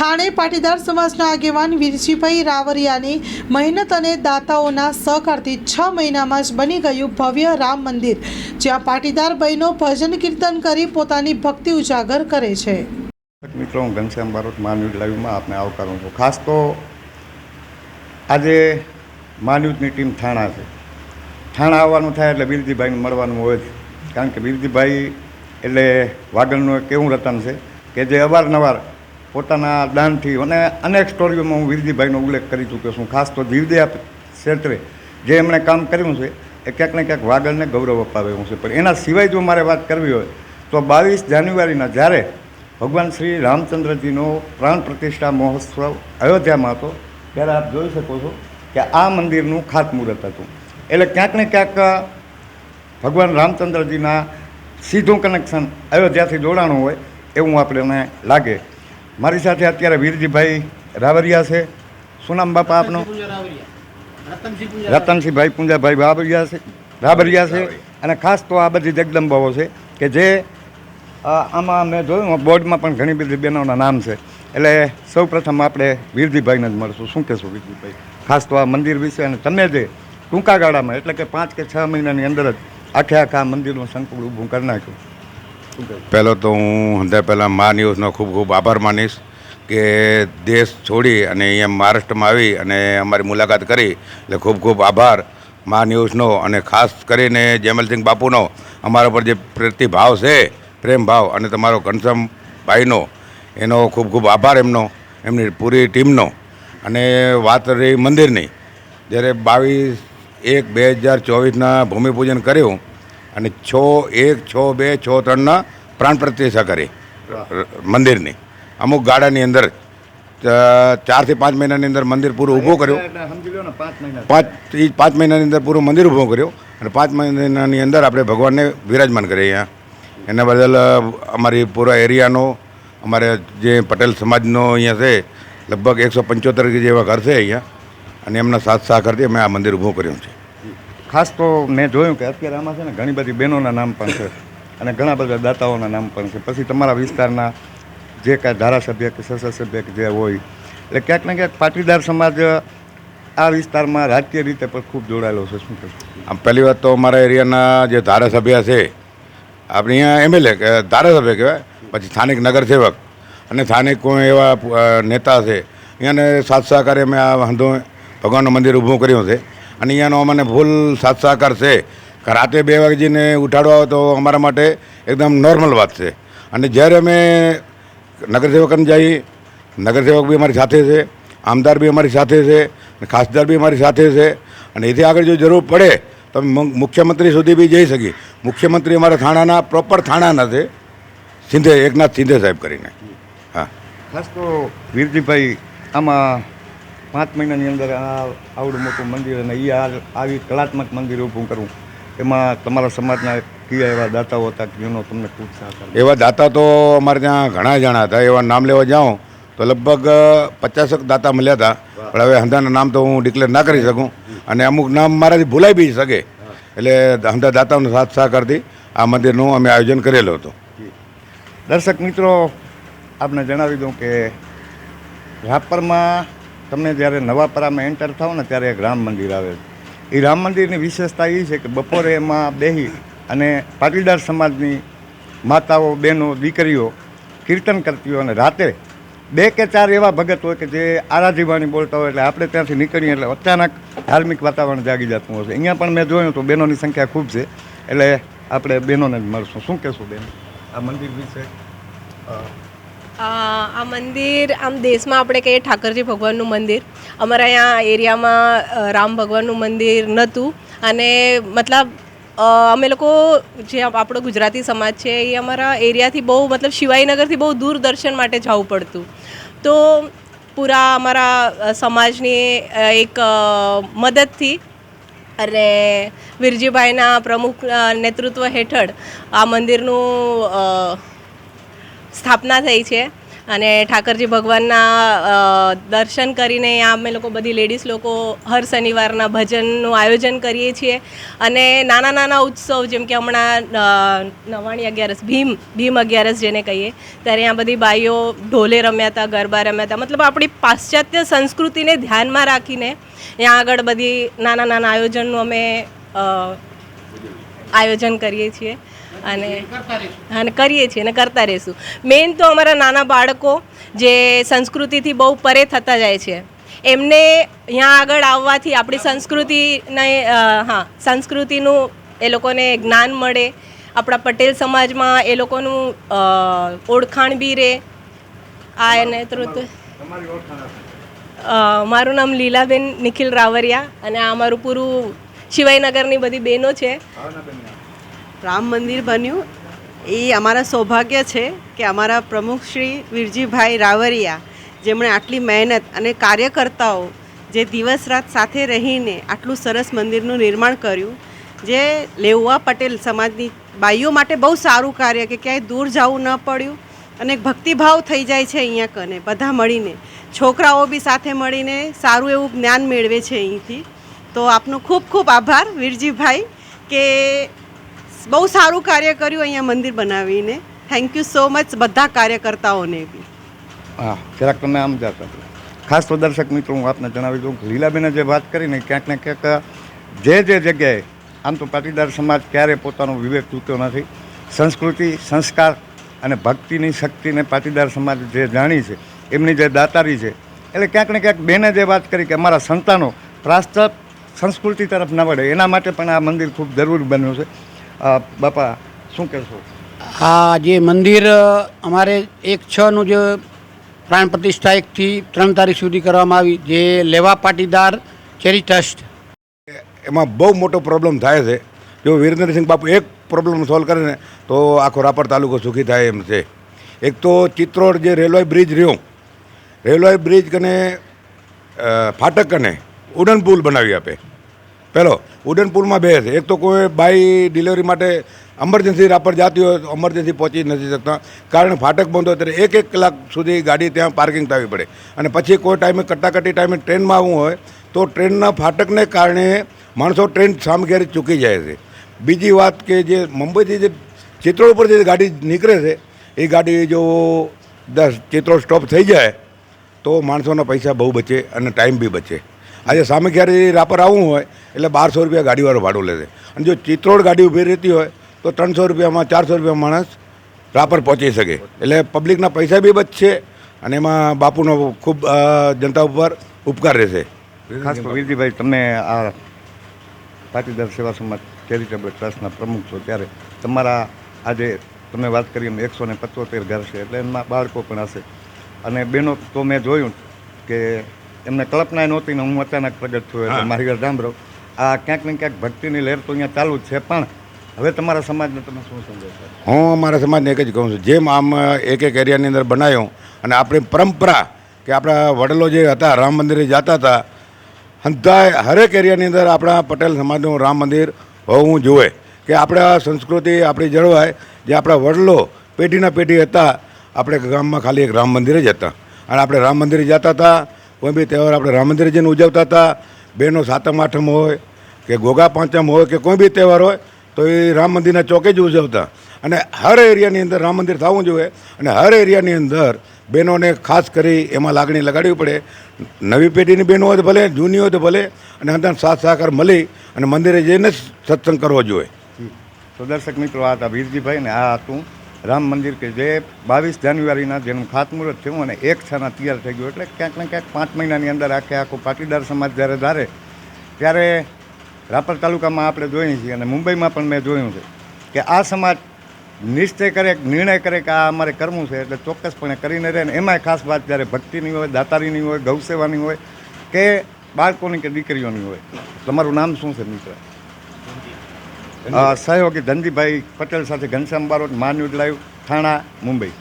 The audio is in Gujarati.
થાણે પાટીદાર સમાજના આગેવાન વીરજીભાઈ રાવરિયાની મહેનત અને દાતાઓના સહકારથી છ મહિનામાં જ બની ગયું ભવ્ય રામ મંદિર, જ્યાં પાટીદાર બહેનો ભજન કીર્તન કરી પોતાની ભક્તિ ઉજાગર કરે છે. મિત્રો, હું ઘનશ્યામ બારોટ, માનવી લાઈવમાં આપને આવકારું છું. ખાસ તો આજે માનવીની ટીમ થાણા છે. થાણા આવવાનું થાય એટલે બિરજીભાઈને મળવાનું હોય છે કારણ કે બિરજીભાઈ એટલે વાગડનું એક એવું રતન છે કે જે અવારનવાર પોતાના દાનથી અને અનેક સ્ટોરીઓમાં હું વિરજીભાઈનો ઉલ્લેખ કરી ચૂક્યો છું, ખાસ તો જીવદયા ક્ષેત્રે જે એમણે કામ કર્યું છે, એ ક્યાંક ને ક્યાંક વાગડને ગૌરવ અપાવે એવું છે. પણ એના સિવાય જો મારે વાત કરવી હોય, તો બાવીસ જાન્યુઆરીના જ્યારે ભગવાન શ્રી રામચંદ્રજીનો પ્રાણ પ્રતિષ્ઠા મહોત્સવ અયોધ્યામાં હતો, ત્યારે આપ જોઈ શકો છો કે આ મંદિરનું ખાતમુહૂર્ત હતું. એટલે ક્યાંક ને ક્યાંક ભગવાન રામચંદ્રજીના સીધું કનેક્શન અયોધ્યાથી જોડાણું હોય એવું આપણને લાગે. મારી સાથે અત્યારે વીરજીભાઈ રાવરિયા છે. શું નામ બાપા આપનું? રતનસિંહભાઈ પુંજાભાઈ બાબરિયા છે. રાબરિયા છે. અને ખાસ તો આ બધી જગદંબાઓ છે કે જે આમાં મેં જોયું બોર્ડમાં પણ ઘણી બધી બહેનોના નામ છે. એટલે સૌ પ્રથમ આપણે વીરજીભાઈને જ મળશું. શું કહેશું વીરજીભાઈ? ખાસ તો આ મંદિર વિશે અને તમે જે ટૂંકા ગાળામાં એટલે કે પાંચ કે છ મહિનાની અંદર જ આખે આખા મંદિરનું સંકુલ ઊભું કરી નાખ્યું. પહેલો તો હું હંધે પહેલાં મા ન્યૂઝનો ખૂબ ખૂબ આભાર માનીશ કે દેશ છોડી અને અહીંયા મહારાષ્ટ્રમાં આવી અને અમારી મુલાકાત કરી એટલે ખૂબ ખૂબ આભાર મા ન્યૂઝનો અને ખાસ કરીને જયમલસિંહ બાપુનો. અમારા પર જે પ્રતિભાવ છે, પ્રેમ ભાવ અને તમારો ઘનશ્યામભાઈનો એનો ખૂબ ખૂબ આભાર એમનો, એમની પૂરી ટીમનો. અને વાત રહી મંદિરની. જ્યારે બાવીસ એક બે હજાર ચોવીસના ભૂમિપૂજન કર્યું અને છ એક છ બે છ ત્રણના પ્રાણ પ્રતિષ્ઠા કરી. મંદિરની. અમુક ગાડાની અંદર ચારથી પાંચ મહિનાની અંદર મંદિર પૂરું ઊભું કર્યું. પાંચ પાંચ એ પાંચ મહિનાની અંદર પૂરું મંદિર ઊભું કર્યું અને પાંચ મહિનાની અંદર આપણે ભગવાનને વિરાજમાન કરીએ અહીંયા. એના બદલ અમારી પૂરા એરિયાનો અમારે જે પટેલ સમાજનો અહીંયા છે લગભગ એકસો પંચોતેર જેવા ઘર છે અહીંયા. અને એમના સાથ સહકારથી અમે આ મંદિર ઊભું કર્યું છે. ખાસ તો મેં જોયું કે અત્યારે આમાં છે ને ઘણી બધી બહેનોના નામ પણ છે અને ઘણા બધા દાતાઓના નામ પણ છે. પછી તમારા વિસ્તારના જે કાંઈ ધારાસભ્ય કે સંસદસભ્ય કે જે હોય, એટલે ક્યાંક ને ક્યાંક પાટીદાર સમાજ આ વિસ્તારમાં રાજકીય રીતે પણ ખૂબ જોડાયેલો છે. શું આમ પહેલી વાત તો અમારા એરિયાના જે ધારાસભ્ય છે, આપણે અહીંયા એમએલએ ધારાસભ્ય કહેવાય, પછી સ્થાનિક નગરસેવક અને સ્થાનિક કોઈ એવા નેતા છે. અહીંયાને સાથ સહકારે અમે આ વાંધો, ભગવાનનું મંદિર ઊભું કર્યું છે. અને અહીંયાનો અમને ફૂલ સાથ સહકાર છે રાતે બે વાગીને ઉઠાડવા તો અમારા માટે એકદમ નોર્મલ વાત છે. અને જ્યારે અમે નગરસેવકને જઈએ નગરસેવક બી અમારી સાથે છે, આમદાર બી અમારી સાથે છે ખાસદાર બી અમારી સાથે છે. અને એથી આગળ જો જરૂર પડે, તો મુખ્યમંત્રી સુધી બી જઈ શકીએ. મુખ્યમંત્રી અમારા થાણાના પ્રોપર થાણાના છે. સિંધે, એકનાથ સિંધે સાહેબ કરીને. હા. ખાસ તો વીરજીભાઈ, આમાં પાંચ મહિનાની અંદર આ આવડું મોટું મંદિર અને એ આ આવી કલાત્મક મંદિર ઊભું કરવું. એમાં તમારા સમાજના કયા એવા દાતાઓ હતા કે જેનો તમને ખૂબ સાથ એવા દાતા તો અમારે ત્યાં ઘણા જણા હતા. એવા નામ લેવા જાઉં તો લગભગ પચાસક દાતા મળ્યા હતા. પણ હવે હંધાના નામ તો હું ડિક્લેર ના કરી શકું. અને અમુક નામ મારાથી ભૂલાઈ બી શકે. એટલે હંધા દાતાઓનો સાથ સહકારથી આ મંદિરનું અમે આયોજન કરેલું હતું. દર્શક મિત્રો આપને જણાવી દઉં કે રાપરમાં તમે જ્યારે નવાપરામાં એન્ટર થાવ ને ત્યારે એક રામ મંદિર આવે છે. એ રામ મંદિરની વિશેષતા એ છે કે બપોરે એમાં બેહી અને પાટીદાર સમાજની માતાઓ, બહેનો, દીકરીઓ કીર્તન કરતી હોય અને રાતે બે કે ચાર એવા ભગત હોય કે જે આરાધીવાણી બોલતા હોય એટલે આપણે ત્યાંથી નીકળીએ એટલે અચાનક ધાર્મિક વાતાવરણ જાગી જતું હોય છે. અહીંયા પણ મેં જોયું તો બહેનોની સંખ્યા ખૂબ છે, એટલે આપણે બહેનોને જ મળશું. શું કહેશું બેન? આ મંદિર વિશે? આ મંદિર, આમ દેશમાં આપણે કહીએ ઠાકરજી ભગવાનનું મંદિર. અમારા અહીંયા એરિયામાં રામ ભગવાનનું મંદિર નહોતું અને મતલબ અમે લોકો જે આપણો ગુજરાતી સમાજ છે, એ અમારા એરિયાથી બહુ, મતલબ શિવાઈનગરથી બહુ દૂર દર્શન માટે જવું પડતું. તો પૂરા અમારા સમાજની એક મદદથી અને વિરજીભાઈના પ્રમુખ નેતૃત્વ હેઠળ આ મંદિરનું સ્થાપના થઈ છે. અને ઠાકરજી ભગવાનના દર્શન કરીને અમે લોકો બધી લેડીઝ લોકો હર શનિવારના ભજનનું આયોજન કરીએ છીએ. અને નાના નાના ઉત્સવ જેમ કે હમણાં નવાણી અગિયારસ, ભીમ ભીમ અગિયારસ જેને કહીએ, ત્યારે ત્યાં બધી બાઈઓ ઢોલે રમ્યા હતા, ગરબા રમ્યા હતા. મતલબ આપણી પાશ્ચાત્ય સંસ્કૃતિને ધ્યાનમાં રાખીને ત્યાં આગળ બધી નાના નાના આયોજનનું અમે આયોજન કરીએ છીએ. અને અને કરીએ છીએ અને કરતા રહીશું. મેઇન તો અમારા નાના બાળકો જે સંસ્કૃતિથી બહુ પરે થતા જાય છે. એમને અહીંયા આગળ આવવાથી આપણી સંસ્કૃતિને હા સંસ્કૃતિનું એ લોકોને જ્ઞાન મળે. આપણા પટેલ સમાજમાં એ લોકોનું ઓળખાણ બી રહે. આ નેતૃત્વ અ, મારું નામ લીલાબેન નિખિલ રાવરિયા અને આ અમારું પૂરું શિવાયનગરની બધી બહેનો છે. રામ મંદિર બન્યું. એ અમારા સૌભાગ્ય છે કે અમારા પ્રમુખ શ્રી વિરજીભાઈ રાવરિયા, જેમણે આટલી મહેનત અને કાર્યકર્તાઓ જે દિવસ રાત સાથે રહીને આટલું સરસ મંદિરનું નિર્માણ કર્યું, જે લેઉવા પટેલ સમાજની બાઈઓ માટે બહુ સારું કાર્ય કે ક્યાંય દૂર જવું ન પડ્યું અને ભક્તિભાવ થઈ જાય છે અહીંયા કને, બધા મળીને. છોકરાઓ બી સાથે મળીને સારું એવું જ્ઞાન મેળવે છે અહીંથી. તો આપનો ખૂબ ખૂબ આભાર વીરજીભાઈ કે બહુ સારું કાર્ય કર્યું અહીંયા મંદિર બનાવીને. થેન્ક યુ સો મચ બધા કાર્યકર્તાઓને બી. હા, જરાક તમે આમ જતા ખાસ તો દર્શક મિત્રો, હું આપને જણાવી દઉં કે લીલાબેને જે વાત કરીને ક્યાંક ને ક્યાંક જે જે જગ્યાએ, આમ તો પાટીદાર સમાજ ક્યારે પોતાનો વિવેક ચૂક્યો નથી. સંસ્કૃતિ, સંસ્કાર અને ભક્તિની શક્તિને પાટીદાર સમાજ જે જાણી છે, એમની જે દાતારી છે, એટલે ક્યાંક ને ક્યાંક બેને જે વાત કરી કે અમારા સંતાનો પ્રાસ્ત સંસ્કૃતિ તરફ ન વળે, એના માટે પણ આ મંદિર ખૂબ જરૂરી બન્યું છે. બાપા શું કહેશો? આ જે મંદિર અમારે એક છનું જે પ્રાણ પ્રતિષ્ઠા એકથી ત્રણ તારીખ સુધી કરવામાં આવી જે લેવા પાટીદાર ચેરી ટ્રસ્ટ. એમાં બહુ મોટો પ્રોબ્લેમ થાય છે. જો વીરેન્દ્રસિંહ બાપુ એક પ્રોબ્લેમ સોલ્વ કરે ને તો આખો રાપર તાલુકો સુખી થાય એમ છે. એક તો ચિત્રોડ જે રેલવે બ્રિજ રહ્યો રેલવે બ્રિજ કને ફાટક કને ઉડન પુલ બનાવી આપે. પહેલો ઉડન પુલમાં બે એક તો કોઈ બાય ડિલિવરી માટે અમરજન્સી રાપર જતી હોય તો એમરજન્સી પહોંચી નથી શકતા. કારણ ફાટક બંધ હોય ત્યારે એક એક કલાક સુધી ગાડી ત્યાં પાર્કિંગ થવી પડે. અને પછી કોઈ ટાઈમે કટાકટી ટાઈમે ટ્રેનમાં આવવું હોય તો ટ્રેનના ફાટકને કારણે માણસો ટ્રેન સામગેરી ચૂકી જાય છે. બીજી વાત કે જે મુંબઈથી જે ચિત્રોડ ઉપર જે ગાડી નીકળે છે, એ ગાડી જો દસ ચિત્રોડ સ્ટોપ થઈ જાય તો માણસોના પૈસા બહુ બચે અને ટાઈમ બી બચે. આજે સામે ક્યારે રાપર આવવું હોય, એટલે બારસો રૂપિયા ગાડીવાળો ભાડું લે છે. અને જો ચિત્રોડ ગાડી ઊભી રહેતી હોય, તો ત્રણસો રૂપિયામાં ચારસો રૂપિયા માણસ રાપર પહોંચી શકે. એટલે પબ્લિકના પૈસા બી બચશે, અને એમાં બાપુનો ખૂબ જનતા ઉપર ઉપકાર રહેશે. ખાસ વિરજીભાઈ તમે આ પાટીદાર સેવા સમાજ ચેરિટેબલ ટ્રસ્ટના પ્રમુખ છો ત્યારે તમારા આજે તમે વાત કરી એમ એકસો ને પચોતેર ઘર છે, એટલે એમાં બાળકો પણ હશે. અને બહેનો તો મેં જોયું કે એમને કલ્પના નહોતી ને હું અચાનક પ્રગટ થયો એટલે. મારી ઘર સાંભળો. આ ક્યાંક ને ક્યાંક ભક્તિની લહેર તો અહીંયા ચાલુ જ છે પણ હવે તમારા સમાજને તમે શું સમજો છો હું અમારા સમાજને એક જ કહું છું જેમ આમ એક એક એરિયાની અંદર બનાવ્યો અને આપણી પરંપરા કે આપણા વડલો જે હતા રામ મંદિરે જતા હતા હંતા હરેક એરિયાની અંદર આપણા પટેલ સમાજનું રામ મંદિર હોવું જોઈએ. કે આપણા સંસ્કૃતિ આપણી જળવાય જે આપણા વડલો પેઢીના પેઢી હતા આપણે ગામમાં ખાલી એક રામ મંદિર જ હતા. અને આપણે રામ મંદિરે જતા હતા કોઈ બી તહેવાર આપણે રામ મંદિરે જઈને ઉજવતા હતા બહેનો સાતમ, આઠમ હોય કે ગોગા પાંચમ હોય કે કોઈ બી તહેવાર હોય, તો એ રામ મંદિરના ચોકે જ ઉજવતા. અને હર એરિયાની અંદર રામ મંદિર થવું જોઈએ અને હર એરિયાની અંદર બહેનોને ખાસ કરી એમાં લાગણી લગાડવી પડે. નવી પેઢીની બહેનો હોય તો ભલે, જૂની હોય તો ભલે, અને અંદર સાથ સહકાર મળી અને મંદિરે જઈને સત્સંગ કરવો જોઈએ. તો દર્શક મિત્રો, આ હતા વીરજીભાઈ ને આ હતું રામ મંદિર કે જે બાવીસ જાન્યુઆરીના જેનું ખાતમુહૂર્ત થયું અને એક છાના તૈયાર થઈ ગયું એટલે ક્યાંક ને ક્યાંક પાંચ મહિનાની અંદર આખે આખો પાટીદાર સમાજ જ્યારે ધારે ત્યારે રાપર તાલુકામાં આપણે જોઈએ છીએ અને મુંબઈમાં પણ મેં જોયું છે કે આ સમાજ નિશ્ચય કરે નિર્ણય કરે કે આ અમારે કરવું છે એટલે ચોક્કસપણે કરીને રહે ને એમાંય ખાસ વાત જ્યારે ભક્તિની હોય, દાતારીની હોય, ગૌસેવાની હોય કે બાળકોની કે દીકરીઓની હોય. તમારું નામ શું છે મિત્ર? સહયોગી ધનજીભાઈ પટેલ સાથે ઘનશ્યામ બારોટ માન્યુડ લાઈવ થાણા મુંબઈ.